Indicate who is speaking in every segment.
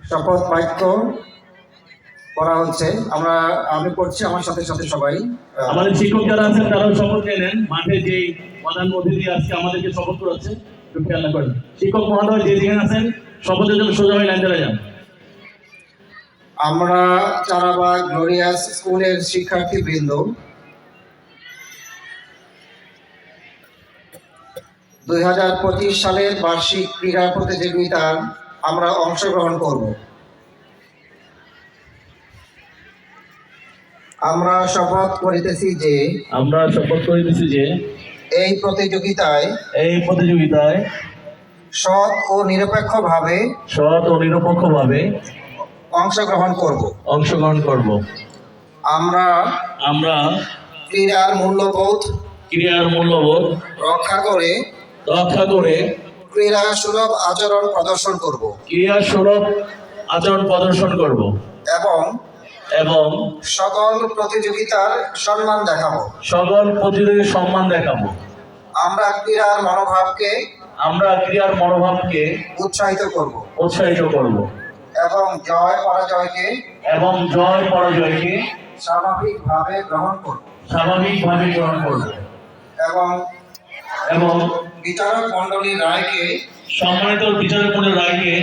Speaker 1: শপথ বাক্য করা হচ্ছে। আমরা আমি করছি আমার সাথে সাথে সবাই।
Speaker 2: আমাদের শিক্ষক যারা আছেন তারাও শপথ নিয়ে নেন। মাঠে যে প্রধান অতিথি আজকে আমাদেরকে শপথ করাচ্ছে করেন। শিক্ষক মহোদয় যে যেখানে আছেন শপথের জন্য সোজা হয়ে লাইন চলে যান।
Speaker 1: আমরা চারাবাগ গ্লোরিয়াস স্কুলের শিক্ষার্থী বৃন্দ দুই পঁচিশ সালের বার্ষিক ক্রীড়া প্রতিযোগিতার আমরা অংশগ্রহণ করব। আমরা শপথ করিতেছি যে
Speaker 2: আমরা শপথ করিতেছি যে
Speaker 1: এই প্রতিযোগিতায়
Speaker 2: এই প্রতিযোগিতায়
Speaker 1: সৎ ও নিরপেক্ষভাবে
Speaker 2: সৎ ও নিরপেক্ষভাবে
Speaker 1: অংশগ্রহণ করব।
Speaker 2: অংশগ্রহণ করব।
Speaker 1: আমরা
Speaker 2: আমরা
Speaker 1: ক্রীড়ার মূল্যবোধ
Speaker 2: ক্রীড়ার মূল্যবোধ
Speaker 1: রক্ষা করে
Speaker 2: রক্ষা করে
Speaker 1: ক্রীড়া সুলভ আচরণ প্রদর্শন করব।
Speaker 2: ক্রিয়া সুলভ আচরণ প্রদর্শন করব।
Speaker 1: এবং
Speaker 2: এবং
Speaker 1: সকল প্রতিযোগিতার সম্মান দেখাবো।
Speaker 2: সকল প্রতিযোগীর সম্মান দেখাবো।
Speaker 1: আমরা ক্রীড়ার মনোভাবকে
Speaker 2: আমরা ক্রিয়ার মনোভাবকে
Speaker 1: উৎসাহিত করব।
Speaker 2: উৎসাহিত করব।
Speaker 1: এবং জয় পরাজয়কে
Speaker 2: এবং জয় পরাজয়কে
Speaker 1: স্বাভাবিকভাবে গ্রহণ করব।
Speaker 2: স্বাভাবিকভাবে গ্রহণ করব।
Speaker 1: এবং
Speaker 2: এবং
Speaker 1: বিচারক মণ্ডলীর রায়কে
Speaker 2: সম্মানিত বিচারপতির রায়কে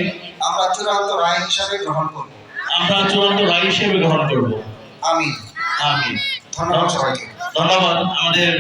Speaker 1: আমরা চূড়ান্ত রায় হিসাবে গ্রহণ করব।
Speaker 2: আমরা চূড়ান্ত রায় হিসেবে গ্রহণ করব।
Speaker 1: আমি
Speaker 2: আমি
Speaker 1: ধন্যবাদ সবাইকে।
Speaker 2: ধন্যবাদ আমাদের